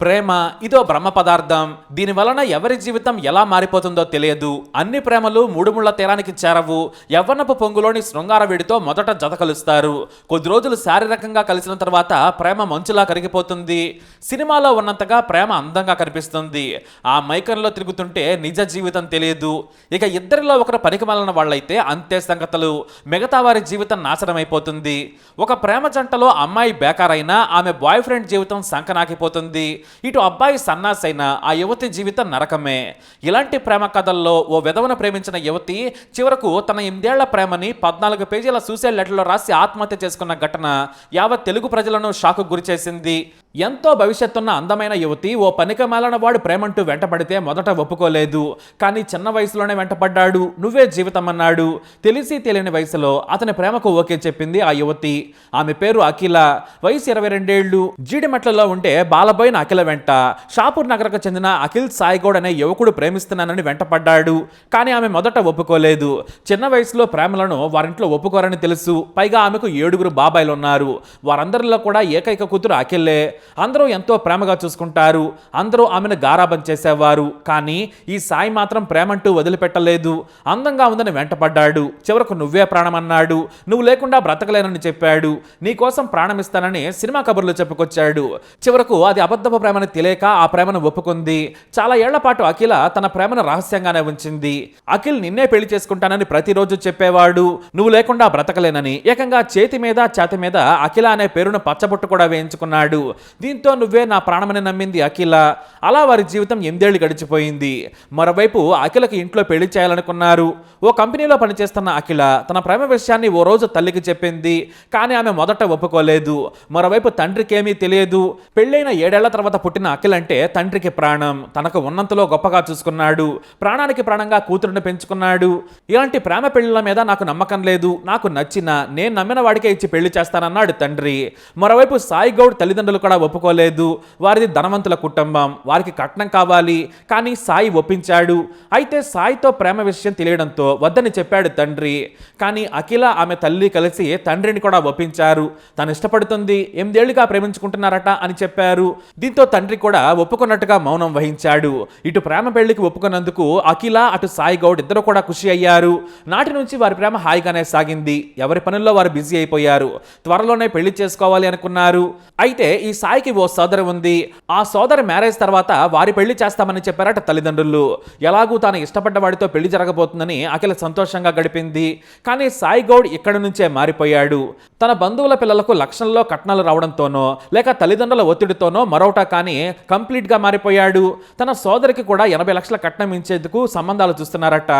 ప్రేమ ఇదో బ్రహ్మ పదార్థం దీని వలన ఎవరి జీవితం ఎలా మారిపోతుందో తెలియదు. అన్ని ప్రేమలు మూడుముళ్ళ తీరానికి చేరవు. యవ్వనపు పొంగులోని శృంగార వేడితో మొదట జత కలుస్తారు. కొద్ది రోజులు శారీరకంగా కలిసిన తర్వాత ప్రేమ మంచులా కరిగిపోతుంది. సినిమాలో ఉన్నంతగా ప్రేమ అందంగా కనిపిస్తుంది. ఆ మైకంలో తిరుగుతుంటే నిజ జీవితం తెలియదు. ఇక ఇద్దరిలో ఒకరు పనికిమాలిన వాళ్ళైతే అంతే సంగతులు. మిగతా వారి జీవితం నాశనం అయిపోతుంది ఒక ప్రేమ జంటలో అమ్మాయి బేకారైనా ఆమె బాయ్ ఫ్రెండ్ జీవితం సంకనాకిపోతుంది. ఇటు అబ్బాయి సన్నాసైనా ఆ యువతి జీవితం నరకమే. ఇలాంటి ప్రేమ కథల్లో ఓ విధవను ప్రేమించిన యువతి చివరకు తన ఎనిమిదేళ్ళ ప్రేమని పద్నాలుగు పేజీల సూసైడ్ లెటర్లో రాసి ఆత్మహత్య చేసుకున్న ఘటన యావత్ తెలుగు ప్రజలను షాకు గురిచేసింది. ఎంతో భవిష్యత్తున్న అందమైన యువతి ఓ పనికమాలిన వాడు ప్రేమంటూ వెంటపడితే మొదట ఒప్పుకోలేదు. కానీ చిన్న వయసులోనే వెంటపడ్డాడు. నువ్వే జీవితం అన్నాడు తెలిసి తెలియని వయసులో అతని ప్రేమకు ఓకే చెప్పింది ఆ యువతి. ఆమె పేరు అఖిల. వయసు ఇరవై రెండేళ్ళు జీడిమెట్లలో ఉండే బాలబోయిన అఖిల వెంట. షాపూర్ నగరకు చెందిన అఖిల్ సాయిగౌడ్ అనే యువకుడు ప్రేమిస్తున్నానని వెంటపడ్డాడు. కానీ ఆమె మొదట ఒప్పుకోలేదు. చిన్న వయసులో ప్రేమలను వారింట్లో ఒప్పుకోరని తెలుసు. పైగా ఆమెకు ఏడుగురు బాబాయిలు ఉన్నారు వారందరిలో కూడా ఏకైక కూతురు అఖిల్లే అందరూ ఎంతో ప్రేమగా చూసుకుంటారు. అందరూ ఆమెను గారాబం చేసేవారు. కానీ ఈ సాయి మాత్రం ప్రేమంటూ వదిలిపెట్టలేదు. అందంగా ఉందని వెంటపడ్డాడు. చివరకు నువ్వే ప్రాణమన్నాడు. నువ్వు లేకుండా బ్రతకలేనని చెప్పాడు. నీకోసం ప్రాణమిస్తానని సినిమా కబుర్లు చెప్పుకొచ్చాడు. చివరకు అది అబద్ధపు ప్రేమని తెలియక ఆ ప్రేమను ఒప్పుకుంది. చాలా ఏళ్ళ పాటు అఖిల తన ప్రేమను రహస్యంగానే ఉంచింది. అఖిల్ నిన్నే పెళ్ళి చేసుకుంటానని ప్రతిరోజు చెప్పేవాడు. నువ్వు లేకుండా బ్రతకలేనని ఏకంగా చేతి మీద ఛాతి మీద అఖిల అనే పేరును పచ్చబొట్టు కూడా వేయించుకున్నాడు. దీంతో నువ్వే నా ప్రాణమని నమ్మింది అఖిల. అలా వారి జీవితం ఎనిమిదేళ్ళు గడిచిపోయింది. మరోవైపు అఖిలకి ఇంట్లో పెళ్ళి చేయాలనుకున్నారు. ఓ కంపెనీలో పనిచేస్తున్న అఖిల తన ప్రేమ విషయాన్ని ఓ రోజు తల్లికి చెప్పింది. కానీ ఆమె మొదట ఒప్పుకోలేదు. మరోవైపు తండ్రికి ఏమీ తెలియదు. పెళ్ళైన ఏడేళ్ళ తర్వాత పుట్టిన అఖిల్ అంటే తండ్రికి ప్రాణం. తనకు ఉన్నంతలో గొప్పగా చూసుకున్నాడు. ప్రాణానికి ప్రాణంగా కూతురుని పెంచుకున్నాడు. ఇలాంటి ప్రేమ పెళ్ళిల మీద నాకు నమ్మకం లేదు. నాకు నచ్చిన నేను నమ్మిన వాడికే ఇచ్చి పెళ్ళి చేస్తానన్నాడు తండ్రి. మరోవైపు సాయి గౌడ్ తల్లిదండ్రులు కూడా ఒప్పుకోలేదు. వారిది ధనవంతుల కుటుంబం. వారికి కట్నం కావాలి. కానీ సాయి ఒప్పించాడు. అయితే సాయితో ప్రేమ విషయం తెలియడంతో వద్దని చెప్పాడు తండ్రి. కానీ అఖిల ఆమె తల్లి కలిసి తండ్రిని కూడా ఒప్పించారు. తను ఇష్టపడుతుంది. ఎనిమిదేళ్ళుగా ప్రేమించుకుంటున్నారట అని చెప్పారు. దీంతో తండ్రి కూడా ఒప్పుకున్నట్టుగా మౌనం వహించాడు. ఇటు ప్రేమ పెళ్ళికి ఒప్పుకున్నందుకు అఖిల అటు సాయి గౌడ్ ఇద్దరు కూడా ఖుషి అయ్యారు. నాటి నుంచి వారి ప్రేమ హాయిగానే సాగింది. ఎవరి పనుల్లో వారు బిజీ అయిపోయారు. త్వరలోనే పెళ్ళి చేసుకోవాలి అనుకున్నారు. అయితే ఈ సాయికి ఓ సోదరి ఉంది. ఆ సోదరి మ్యారేజ్ తర్వాత వారి పెళ్ళి చేస్తామని చెప్పారట తల్లిదండ్రులు. ఎలాగూ తాను ఇష్టపడ్డ వాడితో పెళ్ళి జరగబోతుందని అఖిల సంతోషంగా గడిపింది. కానీ సాయి గౌడ్ ఇక్కడి నుంచే మారిపోయాడు. తన బంధువుల పిల్లలకు లక్షణంలో కట్నాలు రావడంతోనో లేక తల్లిదండ్రుల ఒత్తిడితోనో మరోట కానీ కంప్లీట్గా మారిపోయాడు. తన సోదరికి కూడా ఎనభై లక్షల కట్నం ఇచ్చేందుకు సంబంధాలు చూస్తున్నారట.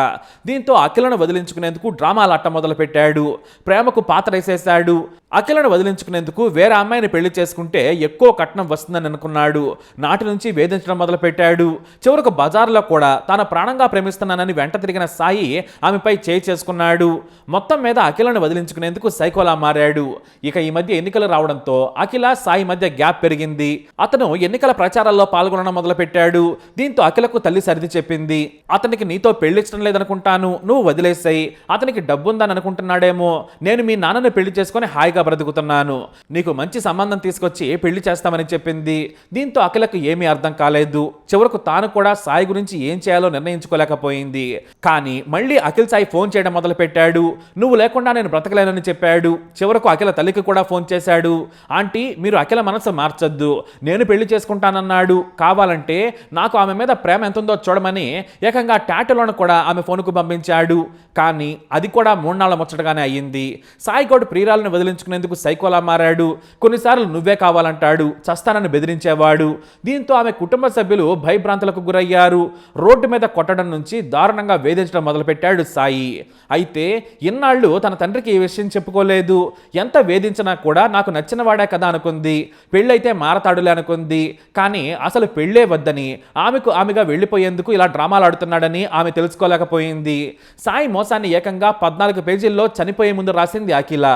దీంతో అఖిలను వదిలించుకునేందుకు డ్రామాలాట మొదలు పెట్టాడు ప్రేమకు పాత్ర వేసేశాడు. అఖిలను వదిలించుకునేందుకు వేరే అమ్మాయిని పెళ్ళి చేసుకుంటే ఎక్కువ కట్నం వస్తుందని అనుకున్నాడు. నాటి నుంచి వేధించడం మొదలుపెట్టాడు. చివరకు బజార్లో కూడా తాను ప్రాణంగా ప్రేమిస్తున్నానని వెంట తిరిగిన సాయి ఆమెపై చేయి చేసుకున్నాడు. మొత్తం మీద అఖిలను వదిలించుకునేందుకు సైకోలా మారాడు. ఇక ఈ మధ్య ఎన్నికలు రావడంతో అఖిల సాయి మధ్య గ్యాప్ పెరిగింది. అతను ఎన్నికల ప్రచారాల్లో పాల్గొనడం మొదలుపెట్టాడు. దీంతో అఖిలకు తల్లి సరిది చెప్పింది. అతనికి నీతో పెళ్ళిచ్చడం లేదనుకుంటాను. నువ్వు వదిలేసాయి. అతనికి డబ్బుందని అనుకుంటున్నాడేమో. నేను మీ నాన్నని పెళ్ళి చేసుకుని హాయిగా బ్రతుకుతున్నాను. నీకు మంచి సంబంధం తీసుకొచ్చి పెళ్ళి చేస్తామని చెప్పింది. దీంతో అఖిలకు ఏమీ అర్థం కాలేదు. చివరకు తాను కూడా సాయి గురించి ఏం చేయాలో నిర్ణయించుకోలేకపోయింది. కానీ మళ్ళీ అఖిల్ సాయి ఫోన్ చేయడం మొదలు పెట్టాడు నువ్వు లేకుండా నేను బ్రతకలేనని చెప్పాడు. చివరకు అఖిల తల్లికి కూడా ఫోన్ చేశాడు. ఆంటీ మీరు అఖిల మనసు మార్చొద్దు. నేను పెళ్ళి చేసుకుంటానన్నాడు. కావాలంటే నాకు ఆమె మీద ప్రేమ ఎంత ఉందో చూడమని ఏకంగా టాటోలను కూడా ఆమె ఫోన్కు పంపించాడు. కానీ అది కూడా మూడు నాళ్ళ ముచ్చటగానే అయ్యింది. సాయి గౌడ్ ప్రియురాలను వదిలించుకుని పెంచుకునేందుకు సైకోలా మారాడు. కొన్నిసార్లు నువ్వే కావాలంటాడు. చస్తానని బెదిరించేవాడు. దీంతో ఆమె కుటుంబ సభ్యులు భయభ్రాంతులకు గురయ్యారు. రోడ్డు మీద కొట్టడం నుంచి దారుణంగా వేధించడం మొదలుపెట్టాడు సాయి. అయితే ఇన్నాళ్ళు తన తండ్రికి ఈ విషయం చెప్పుకోలేదు. ఎంత వేధించినా కూడా నాకు నచ్చిన వాడే కదా అనుకుంది. పెళ్ళైతే మారతాడులే అనుకుంది. కానీ అసలు పెళ్ళే వద్దని ఆమెకు ఆమెగా వెళ్ళిపోయేందుకు ఇలా డ్రామాలు ఆడుతున్నాడని ఆమె తెలుసుకోలేకపోయింది. సాయి మోసాన్ని ఏకంగా పద్నాలుగు పేజీల్లో చనిపోయే ముందు రాసింది అఖిల.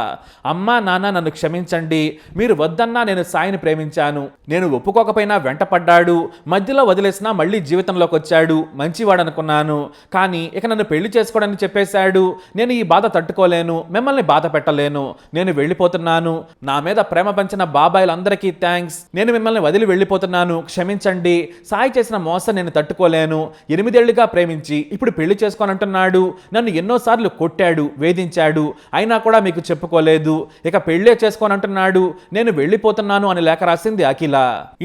అమ్మా నాన్న నన్ను క్షమించండి. మీరు వద్దన్నా నేను సాయిని ప్రేమించాను. నేను ఒప్పుకోకపోయినా వెంటపడ్డాడు. మధ్యలో వదిలేసినా మళ్ళీ జీవితంలోకి వచ్చాడు. మంచివాడు అనుకున్నాను కానీ ఇక నన్ను పెళ్ళి చేసుకోవడానికి చెప్పేశాడు. నేను ఈ బాధ తట్టుకోలేను. మిమ్మల్ని బాధ పెట్టలేను. నేను వెళ్ళిపోతున్నాను. నా మీద ప్రేమ పంచిన బాబాయిలందరికీ థ్యాంక్స్ నేను మిమ్మల్ని వదిలి వెళ్ళిపోతున్నాను. క్షమించండి. సాయి చేసిన మోసం నేను తట్టుకోలేను. ఎనిమిదేళ్ళుగా ప్రేమించి ఇప్పుడు పెళ్ళి చేసుకోనంటున్నాడు. నన్ను ఎన్నోసార్లు కొట్టాడు వేధించాడు. అయినా కూడా మీకు చెప్పుకోలేదు. ఇక పెళ్ళే చేసుకోనంటున్నాడు నేను వెళ్ళిపోతున్నాను అని లేఖ రాసింది అఖిల.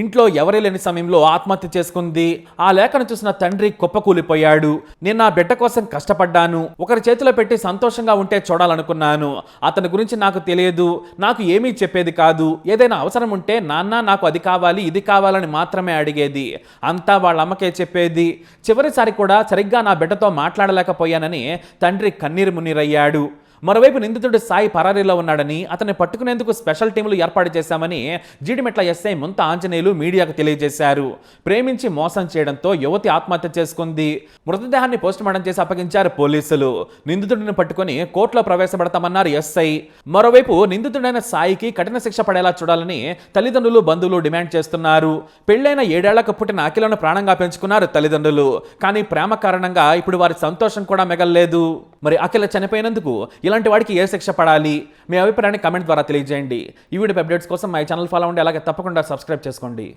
ఇంట్లో ఎవరే లేని సమయంలో ఆత్మహత్య చేసుకుంది. ఆ లేఖను చూసిన తండ్రి కుప్పకూలిపోయాడు. నేను నా బిడ్డ కోసం కష్టపడ్డాను. ఒకరి చేతిలో పెట్టి సంతోషంగా ఉంటే చూడాలనుకున్నాను. అతని గురించి నాకు తెలియదు. నాకు ఏమీ చెప్పేది కాదు. ఏదైనా అవసరం ఉంటే నాన్న నాకు అది కావాలి ఇది కావాలని మాత్రమే అడిగేది. అంతా వాళ్ళ అమ్మకే చెప్పేది. చివరిసారి కూడా సరిగ్గా నా బిడ్డతో మాట్లాడలేకపోయానని తండ్రి కన్నీరు మున్నీరయ్యాడు. మరోవైపు నిందితుడు సాయి పరారీలో ఉన్నాడని అతన్ని పట్టుకునేందుకు స్పెషల్ టీములు ఏర్పాటు చేశామని జీడిమెట్ల ఎస్ఐ ముంత ఆంజనేయులు మీడియాకు తెలియజేశారు. ప్రేమించి మోసం చేయడంతో యువతి ఆత్మహత్య చేసుకుంది. మృతదేహాన్ని పోస్టుమార్టం చేసి అప్పగించారు పోలీసులు. నిందితుడిని పట్టుకొని కోర్టులో ప్రవేశపెడతామన్నారు ఎస్ఐ. మరోవైపు నిందితుడైన సాయికి కఠిన శిక్ష పడేలా చూడాలని తల్లిదండ్రులు బంధువులు డిమాండ్ చేస్తున్నారు. పెళ్ళైన ఏడేళ్ళకు పుట్టిన అఖిలను ప్రాణంగా పెంచుకున్నారు తల్లిదండ్రులు. కానీ ప్రేమ కారణంగా ఇప్పుడు వారి సంతోషం కూడా మిగల్లేదు. మరి అఖిల చనిపోయినందుకు ఇలాంటి వాడికి ఏ శిక్ష పడాలి? మీ అభిప్రాయాన్ని కమెంట్ ద్వారా తెలియజేయండి. ఈ వీడియో అప్డేట్స్ కోసం మా ఛానల్ ఫాలో అవ్వండి. అలాగే తప్పకుండా సబ్స్క్రైబ్ చేసుకోండి.